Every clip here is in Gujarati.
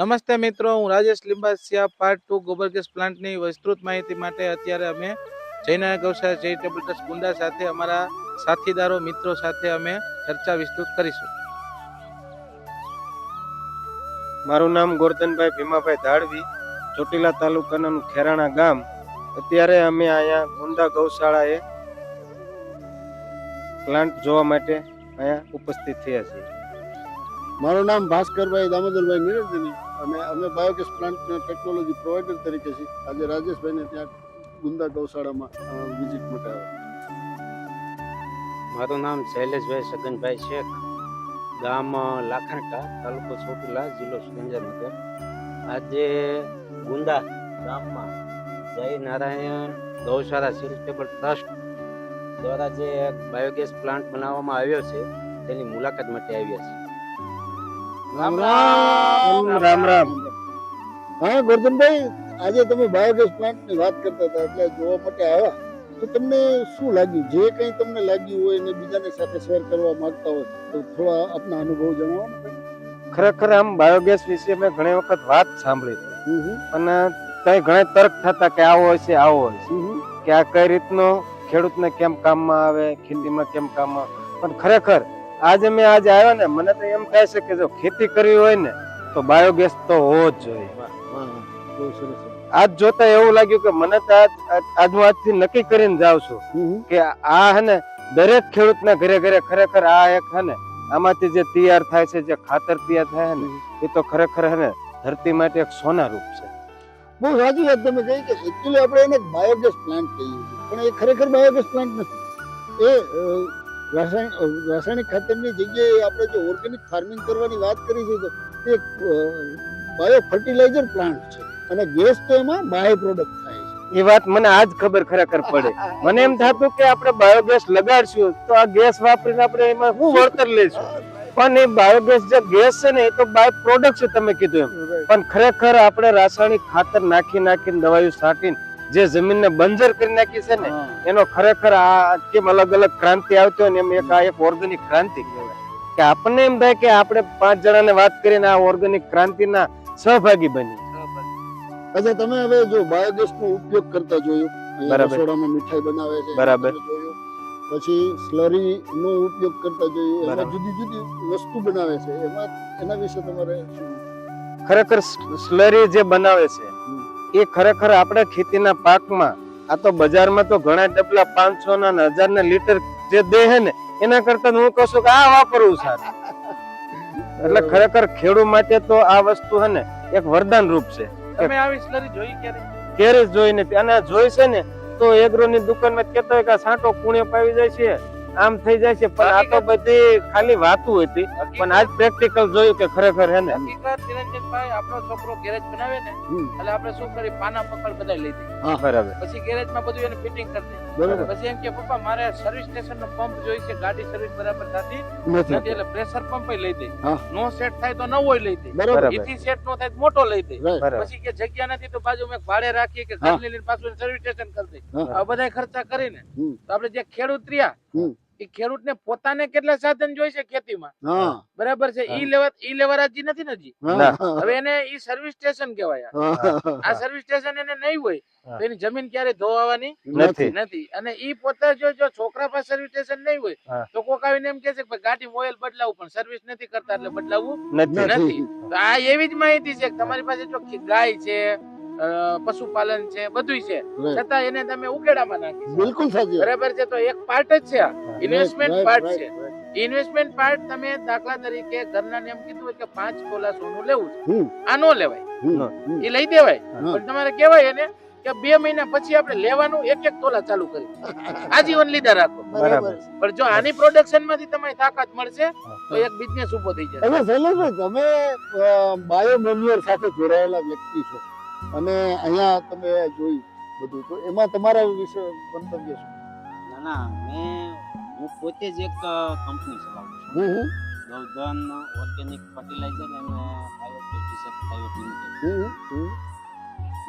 નમસ્તે મિત્રો, હું રાજેશ લિંબાસિયા પાર્ટ ટુ ગોબર ગેસ પ્લાન્ટની વિસ્તૃત માહિતી માટે અત્યારે અમે જૈના ગૌશાળા ચેરિટેબલ ટ્રસ્ટ ગુંડા સાથે અમારા સાથીદારો, મિત્રો સાથે અમે ચર્ચા વિસ્તૃત કરીશું. મારું નામ ગોરધનભાઈ ભીમાભાઈ ધાડવી, ચોટીલા તાલુકાનું ખેરાણા ગામ. અત્યારે અમે અહીંયા ગુંદા ગૌશાળાએ પ્લાન્ટ જોવા માટે અહીંયા ઉપસ્થિત થયા છીએ. મારું નામ ભાસ્કરભાઈ દામોદરભાઈ નિરંજની. અને અમે બાયોગેસ પ્લાન્ટના ટેકનોલોજી પ્રોવાઈડર તરીકે છીએ. આજે રાજેશભાઈને ત્યાં ગુંદા ગૌશાળામાં વિઝિટ માટે આવ્યા. મારું નામ શૈલેષભાઈ સગનભાઈ શેખ, ગામ લાખણકા, તાલુકો ચોટીલા, જિલ્લો સુરેન્દ્રનગર. આજે ગુંદા ગામમાં જય નારાયણ ગૌશાળા ચેરિટેબલ ટ્રસ્ટ દ્વારા જે બાયોગેસ પ્લાન્ટ બનાવવામાં આવ્યો છે, તેની મુલાકાત માટે આવ્યા છે રામ રામ રામ. રામ. હા ગોરધનભાઈ આજે તમે બાયોગેસ પ્લાન્ટની વાત કરતા હતા એટલે જોવા માટે આવ્યા. તો તમને શું લાગ્યું? જે કંઈ તમને લાગ્યું હોય ને બીજાની સાથે શેર કરવા માંગતા હોય તો થોડા આપના અનુભવ જણાવો ને ખરેખર આમ બાયોગેસ વિશે મેં ઘણી વખત વાત સાંભળી અને ત્યાં ઘણા તર્ક થતા કે આવો હશે આવો હોય છે. હમ હમ. કે આ કઈ રીતનો ખેડૂતને કેમ કામમાં આવે ખેતીમાં કેમ કામમાં આવે. પણ ખરેખર આજે મેં આજે આવ્યો ને મને તો એમ થાય છે કે જો ખેતી કરવી હોય ને તો બાયોગેસ તો હોવો જ જોઈએ. આજ જોતા એવું લાગ્યું કે મને તો આજ હું આજથી નક્કી કરીને જાઉં છું. કે આ હે ને દરેક ખેડૂતના ઘરે ઘરે ખરેખર આ એક હે ને આમાંથી જે તૈયાર થાય છે જે ખાતર તૈયાર થાય ને એ તો ખરેખર હે ને ધરતી માટે એક સોના રૂપ છે. બહુ સાચી વાત તમે કહી કે એકચ્યુઅલી આપણે એને બાયોગેસ પ્લાન્ટ કહીએ છીએ. પણ એ ખરેખર બાયોગેસ પ્લાન્ટ નથી. એ રાસાયણિક ખાતરની જગ્યાએ આપણે જો ઓર્ગેનિક ફાર્મિંગ કરવાની વાત કરી છે તો એ બાયો ફર્ટિલાઇઝર પ્લાન્ટ છે. અને ગેસ તો એમાં બાય પ્રોડક્ટ થાય એ વાત મને આજ ખબર ખરેખર પડે. મને એમ થતું કે આપણે બાયોગેસ લગાડશું તો આ ગેસ વાપરીને આપણે એમાં શું વળતર લઈશું પણ એ બાયોગેસ જે ગેસ છે ને એ તો બાય પ્રોડક્ટ છે તમે કીધું એમ. પણ ખરેખર આપણે રાસાયણિક ખાતર નાખી નાખીને દવાઈઓ છાંટીને જે જમીનને બંજર કરી નાખી છે ને એનો ખરેખર આ કેમ અલગ અલગ ક્રાંતિ આવતી હોય ને એમ એક આ એક ઓર્ગેનિક ક્રાંતિ કહેવાય. કે આપણને એમ થાય કે આપણે પાંચ જણાને વાત કરીને આ ઓર્ગેનિક ક્રાંતિના સહભાગી બની અચ્છા તમે હવે જો બાયોગેસ નો ઉપયોગ કરતા જોયું. રસોડામાં મીઠાઈ બનાવે છે બરાબર. પછી સ્લરી નો ઉપયોગ કરતા જોઈએ એમાં જુદી જુદી વસ્તુ બનાવે છે એમાં એના વિશે તમારે ખરેખર સ્લરી જે બનાવે છે એ ખરેખર આપણે ખેતીના પાકમાં આ તો બજારમાં તો ઘણા ડબલા પાંચસો ના હજાર ના લીટર જે દે છે ને એના કરતા હું કહું છું કે આ વાપરવું સારું. એટલે ખરેખર ખેડૂત માટે તો આ વસ્તુ છે ને એક વરદાન રૂપ છે. તમે આવી સ્લરી જોઈ ક્યારે? ક્યારે જોઈ નથી અને જોઈ છે ને તો એગ્રો ની દુકાનમાં કહેતો હોય કે સાંટો કુણે પાવી જાય છે. આમ થઈ જાય છે પણ આ તો બધી ખાલી વાતું હતી. પણ આજ પ્રેક્ટિકલ જોયું કે ખરેખર હે ને? નિરંજનભાઈ આપણો છોકરો ગેરેજ બનાવે ને. એટલે આપણે શું કરી પાના પકડ બધા લઈ હા બરાબર. પછી ગેરેજમાં બધું એને ફિટિંગ કરી દીધું પછી એમ કે પપ્પા મારે સર્વિસ સ્ટેશન નો પંપ જોઈ છે ગાડી સર્વિસ બરાબર થતી નથી. એટલે પ્રેશર પંપ લઈ દે. નો સેટ થાય તો નવો લઈ દે. બરાબર. એથી સેટ નો થાય તો મોટો લઈ દે. પછી કે જગ્યા નથી તો બાજુ મેં ભાડે રાખીએ કે. ઘર લઈને પાછું સર્વિસ સ્ટેશન કરી દે. આ બધા ખર્ચા કરીને. તો આપણે જે ખેડૂત રહ્યા. એ ખેડૂતને પોતાને કેટલા સાધન જોઈ છે ખેતીમાં? બરાબર છે. ઈ લેવા ઈ લેવરાજી નથી ને હજી? હવે એને ઈ સર્વિસ સ્ટેશન કહેવાય આ. સર્વિસ સ્ટેશન એને નહીં હોય. તો એની જમીન ક્યારે ધોવાની નથી. નથી. અને ઈ પોતે જો જો છોકરા પાસે સર્વિસ સ્ટેશન નહીં હોય તો કોક આવીને એમ કે છે કે ભાઈ ગાડી ઓઇલ બદલાવું પણ સર્વિસ નથી કરતા એટલે બદલાવું નથી. તો આ એવી જ માહિતી છે કે તમારી પાસે જો ગાય છે પશુપાલન છે બધું છે. છતાં એને તમે ઉકેડામાં નાખી બિલકુલ સાચી બરાબર છે તો એક પાર્ટ જ છે. ઇન્વેસ્ટમેન્ટ પાર્ટ છે. ઇન્વેસ્ટમેન્ટ પાર્ટ તમે દાખલા તરીકે ઘરના એમ કીધું હોય કે પાંચ તોલા સોનું લેવું છે. આ નો લેવાય. એ લઈ દેવાય. પણ તમારે કહેવાય એને કે બે મહિના પછી આપણે લેવાનું એક એક તોલા ચાલુ કરી. આજીવન લીધા રાખો. બરાબર. પણ જો આની પ્રોડક્શનમાંથી તમારી તાકાત મળશે તો એક બિઝનેસ ઊભો થઈ જશે. તમે બાયો મેન્યુઅર સાથે જોડાયેલા વ્યક્તિ છો. અને અહીંયા તમે જોઈ બધું તો એમાં તમારા વિશે મંતવ્ય શું ના ના મેં હું પોતે જ એક કંપની ચલાવું છું હમ. ગૌધન ઓર્ગેનિક ફર્ટિલાઇઝર અને બાયોપેસ્ટિસાઇડ પ્રાઇવેટ લિમિટેડ.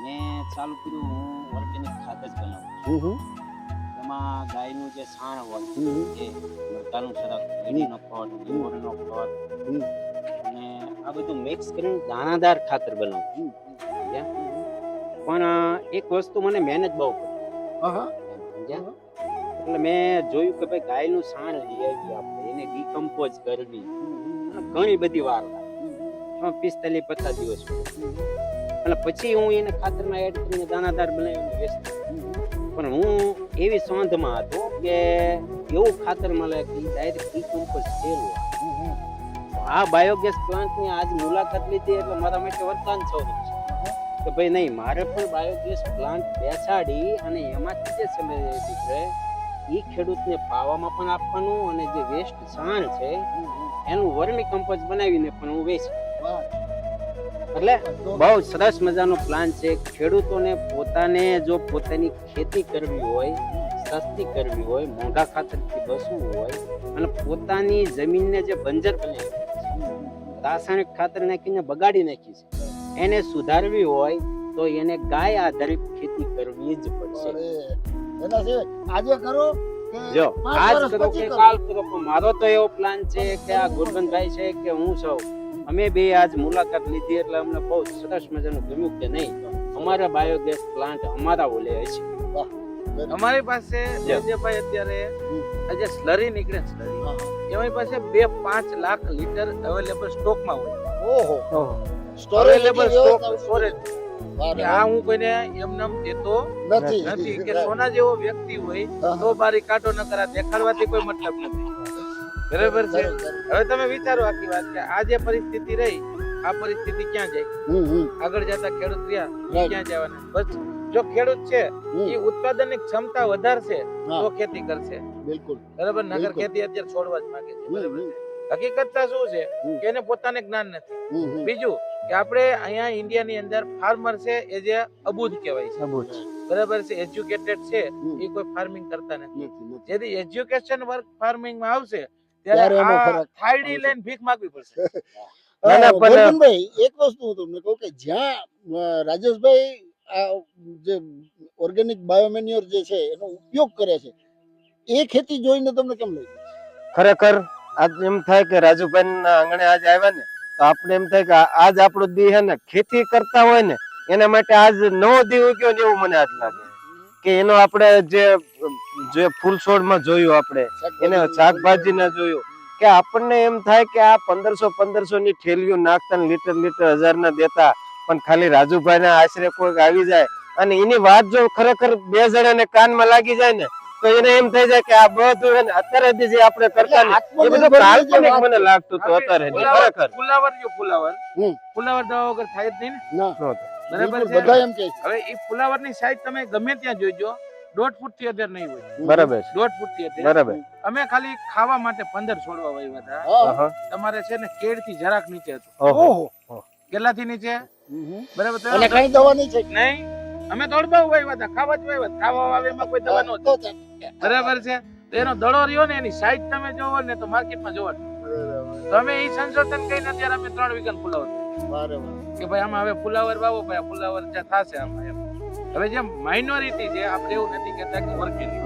મેં ચાલુ કર્યું હું ઓર્ગેનિક ખાતર જ બનાવું. છું એમાં ગાયનું જે છાણ હોય. એ મરઘાનું સરક એડીનો ખોટ લીંબોળીનો ખોટ. અને આ બધું મિક્સ કરીને દાણાદાર ખાતર બનાવું સમજ્યા? પણ એક વસ્તુ મને મહેનત બહુ પડી? એટલે મેં જોયું કે ભાઈ ગાયનું સાણ લઈ આવી આપણે. એને ડીકમ્પોઝ કરવી. ઘણી બધી વાર પિસ્તાલીસ પચાસ દિવસ અને પછી હું એને ખાતરમાં એડ કરીને દાણાદાર બનાવીને વેચતો પણ હું એવી સોંધમાં હતો કે એવું ખાતર મળે કે ડાયરેક્ટ ડીકમ્પોઝ થયેલું. આ બાયોગેસ પ્લાન્ટની આજ મુલાકાત લીધી એટલે મારા માટે વરદાન છે કે ભાઈ નહીં, મારે પણ બાયોગેસ પ્લાન્ટ બેસાડી અને એમાંથી જે સમય નીકળે એ ખેડૂતને પાવામાં પણ આપવાનું અને જે વેસ્ટ સાણ છે, એનું વર્મી કમ્પોઝ બનાવીને પણ હું વેચ. એટલે બહુ સરસ મજાનો પ્લાન છે. ખેડૂતોને પોતાને જો પોતાની ખેતી કરવી હોય, સસ્તી કરવી હોય, મોંઘા ખાતરથી બસવું હોય અને પોતાની જમીનને જે બંજર બને રાસાયણિક ખાતર નાખીને બગાડી નાખી છે એને સુધારવી હોય તો એને ગાય આધારિત ખેતી કરવી જ પડશે. આજે કરો જો આજ કરો કે કાલ કરો પણ મારો તો એવો પ્લાન છે કે આ ગુરબંધભાઈ છે કે હું સૌ અમે બે આજ મુલાકાત લીધી એટલે અમને બહુ સરસ મજાનું ગમ્યું કે નહીં. અમારા બાયોગેસ પ્લાન્ટ અમારા ઓલે છે અમારી પાસે જો. અત્યારે આજે જે સ્લરી નીકળે સ્લરી. એમની પાસે બે પાંચ લાખ લીટર અવેલેબલ સ્ટોકમાં હોય. ઓહો. સ્ટોરેજ સ્ટોરેજ આ હું કોઈને એમને દેતો નથી. નથી કે સોના જેવો વ્યક્તિ હોય તો બારી કાઢો ન કરા દેખાડવાથી કોઈ મતલબ નથી. બરાબર છે? સરસ, સરસ. હવે તમે વિચારો આખી વાત કે આ જે પરિસ્થિતિ રહી આ પરિસ્થિતિ ક્યાં જાય? આગળ જતા ખેડૂત રહ્યા ક્યાં જવાના? બસ જો ખેડૂત છે એ ઉત્પાદનની ક્ષમતા વધારશે તો ખેતી કરશે. બિલકુલ. બરાબર? નગર ખેતી અત્યારે છોડવા જ માંગે છે. બરાબર? હકીકતતા શું છે? કે એને પોતાને જ્ઞાન નથી. બીજું કે આપણે અહીંયા ઇન્ડિયાની અંદર ફાર્મર છે એ જે અબૂધ કહેવાય છે. બરાબર છે? એજ્યુકેટેડ છે એ કોઈ ફાર્મિંગ કરતા નથી. જેથી એજ્યુકેશન વર્ક ફાર્મિંગમાં આવશે ત્યારે ત્યારે આ થાળી લઈને ભીખ માંગવી પડશે. ના, ના, પણ- એક વસ્તુ હું તમને કહું કે જ્યાં રાજેશભાઈ આ જે ઓર્ગેનિક બાયોમેન્યોર જે છે એનો ઉપયોગ કરે છે એ ખેતી જોઈને તમને કેમ લાગ્યું? ખરેખર આજ એમ થાય કે રાજુભાઈ ના આંગણે આજ આવ્યા ને તો આપણે એમ થાય કે આજ આપણો દી હે ને ખેતી કરતા હોય ને એના માટે આજ નવો દી ઉગ્યો ને એવું મને આજ લાગે. કે એનો આપણે જે જે ફૂલ છોડમાં જોયું આપણે એને શાકભાજી ના જોયું. કે આપણને એમ થાય કે આ પંદરસો પંદરસો ની ઠેલીઓ નાખતા લીટર લીટર હજાર ના દેતા પણ ખાલી રાજુભાઈ ના આશરે કોઈક આવી જાય. અને એની વાત જો ખરેખર બે જણાને કાનમાં લાગી જાય ને તો એને એમ થઈ જાય કે આ બધું હે ને અત્યારે જ જે આપણે કરતા ને એ બધું કાલ્પનિક મને લાગતું હતું અત્યારે. ખરેખર. ફુલાવર જો ફુલાવર. હમ. ફુલાવર દવા વગર થાય જ નહીં ને. ના. નહોતું. બરાબર છે? બધા એમ કહે છે. હવે એ ફુલાવરની સાઈઝ તમે ગમે ત્યાં જોઈજો દોઢ ફૂટથી અત્યારે નહીં હોય. બરાબર છે. દોઢ ફૂટથી અત્યારે બરાબર. અમે ખાલી ખાવા માટે પંદર છોડવા વાવ્યા હતા. તમારે છે ને કેડથી જરાક નીચે હતું. ઓહો. કેટલા થી નીચે. બરાબર તો અને કઈ દવા નહીં છે. નહીં. અમે દોડબા વાવ્યા હતા ખાવા જ વાવ્યા ખાવા વાવેમાં કોઈ દવા નહોતી. બરાબર છે? તો એનો દડો રહ્યો ને એની સાઈઝ તમે જોવો ને તો માર્કેટમાં જોવા. તો અમે એ સંશોધન કરીને અત્યારે અમે ત્રણ વિઘન ફુલાવર વારે વારે. કે ભાઈ આમાં હવે ફુલાવર વાવો ભાઈ ફુલાવર જે થશે આમાં હવે જે માઇનોરિટી છે આપણે એવું નથી કહેતા કે ઓર્ગેનિક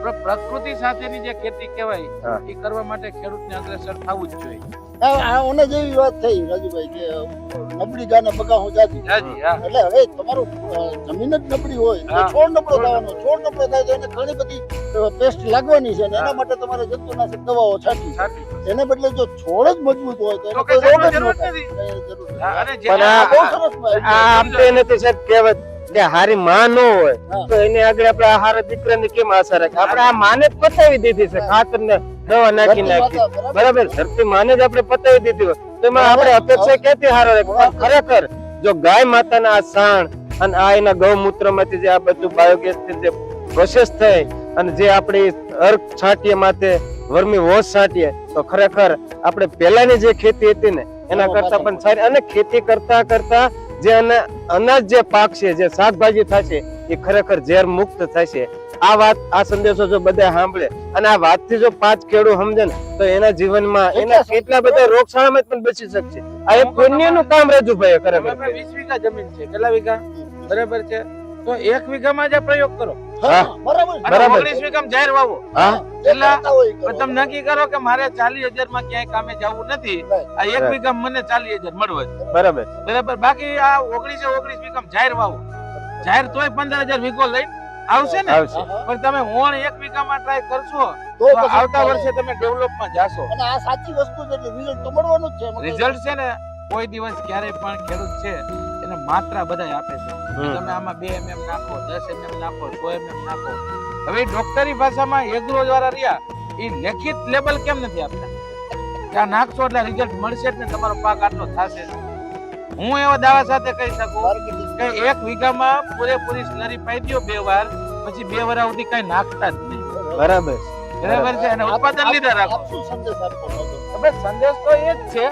પણ પ્રકૃતિ સાથેની જે ખેતી કહેવાય એ કરવા માટે ખેડૂતને અગ્રેસર થવું જ જોઈએ. આ- આ ઓને જેવી વાત થઈ રાજુભાઈ કે નબળી ગાને બગાહું જાજી એટલે હવે તમારું જમીન જ નબળી હોય તો છોડ નબળો થવાનો. છોડ નબળો થાય તો એને ઘણી બધી પેસ્ટ લાગવાની છે અને એના માટે તમારે જંતુનાશક દવાઓ છાંટવી. એને બદલે જો છોડ જ મજબૂત હોય તો રોગ જ ન થાય. જરૂર અને જે પણ આ આ- બહુ સરસ આ આમ નથી સાહેબ કહેવત કે હારી માં ન હોય તો એને આગળ આપણે હારા દીકરાને કેમ આશા રાખે? આપણે આ માને જ પતાવી દીધી છે ખાતર ને દવા નાખી નાખી. બરાબર. ધરતી માને જ આપણે પતાવી દીધી હોય. તો એમાં આપણે અપેક્ષા ક્યાંથી હારો રાખે? ખરેખર જો ગાય માતાના આ સાણ અને આ એના ગૌમૂત્રમાંથી જે આ બધું બાયોગેસ જે પ્રોસેસ થઈ અને જે આપણી અર્ક છાંટીએ માથે વર્મી વોશ છાંટીએ તો ખરેખર આપણે પહેલાની જે ખેતી હતી ને એના કરતા પણ સારી અને ખેતી કરતા કરતા જે અનાજ જે પાક છે જે શાકભાજી થશે એ ખરેખર ઝેર મુક્ત થશે. આ વાત આ સંદેશો જો બધા સાંભળે અને આ વાતથી જો પાંચ ખેડૂ સમજે ને તો એના જીવનમાં એના કેટલા બધા રોગશાળામાં પણ બચી શકશે. આ એક પુણ્યનું કામ રાજુભાઈ ખરેખર. આપણે વીસ વીઘા જમીન છે કેટલા વીઘા? બરાબર છે? તો એક વીઘામાં જ પ્રયોગ કરો. બરાબર. જાહેર વાવો? એટલે કરતા હોય એ કરો. પણ તમે નક્કી કરો કે મારે ચાલીસ હજારમાં ક્યાંય કામે જવું નથી. આ એક વીઘા મને ચાલીસ હજાર મળવા બરાબર. બરાબર. બાકી આ ઓગણીસે ઓગણીસ વીઘામ જાહેર વાવો? જાહેર તોય પંદર હજાર વીઘો લઈને આવશે ને. પણ તમે હું એક વીઘામાં ટ્રાય કરશો તો આવતા વર્ષે તમે ડેવલપમાં જાશો. અને આ સાચી વસ્તુ છે એટલે રિઝલ્ટ તો મળવાનું જ છે રિઝલ્ટ છે ને કોઈ દિવસ ક્યારેય પણ ખેડૂત છે એને માત્રા બધાય આપે છે. તમે આમાં બે એમએમ નાખો દસ એમએમ નાખો સો એમએમ નાખો. હવે ડોક્ટરી ભાષામાં એગ્રો દ્વારા રહ્યા એ લેખિત લેબલ કેમ નથી આપતા? ત્યાં નાખશો એટલે રિઝલ્ટ મળશે જ ને તમારો પાક આટલો થશે. હું એવા દાવા સાથે કહી શકું. કે એક વીઘામાં પૂરેપૂરી સ્લરી પાઈ દ્યો બે વાર પછી બે વાર સુધી કઈ નાખતા જ નહીં. બરાબર. બરાબર છે? અને ઉત્પાદન લીધા રાખો. સંદેશ તો એ જ છે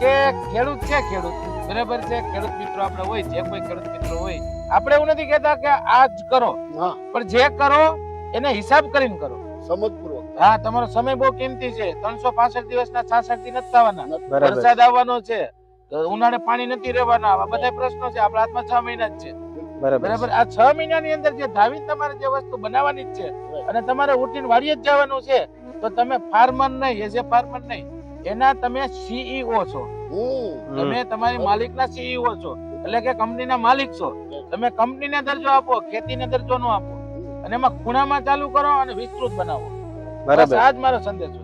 કે ખેડૂત છે ખેડૂત. બરાબર છે? ખેડૂત મિત્રો આપણે હોય જે કોઈ ખેડૂત મિત્રો હોય આપણે એવું નથી કહેતા કે આ જ કરો. પણ જે કરો એને હિસાબ કરીને કરો. સમજપૂર્વક. હા તમારો સમય બહુ કિંમતી છે. ત્રણસો પાસઠ દિવસના છાસઠથી નથી. થવાના વરસાદ આવવાનો છે. ઉનાળે પાણી નથી રહેવાના. આ બધા પ્રશ્નો છે. આપણા હાથમાં છ મહિના જ છે. બરાબર. આ છ મહિનાની અંદર જે ધાવીને તમારે જે વસ્તુ બનાવવાની જ છે અને તમારે ઉઠીને વાડીએ જ જવાનું છે તો તમે ફાર્મર નહીં એઝ એ ફાર્મર નહીં એના તમે સીઈઓ છો. તમે તમારી માલિકના સીઈઓ છો. એટલે કે કંપનીના માલિક છો. તમે કંપનીને દરજ્જો આપો ખેતીને દરજ્જો ન આપો. અને એમાં ખૂણામાં ચાલુ કરો અને વિસ્તૃત બનાવો. બરાબર. આ જ મારો સંદેશ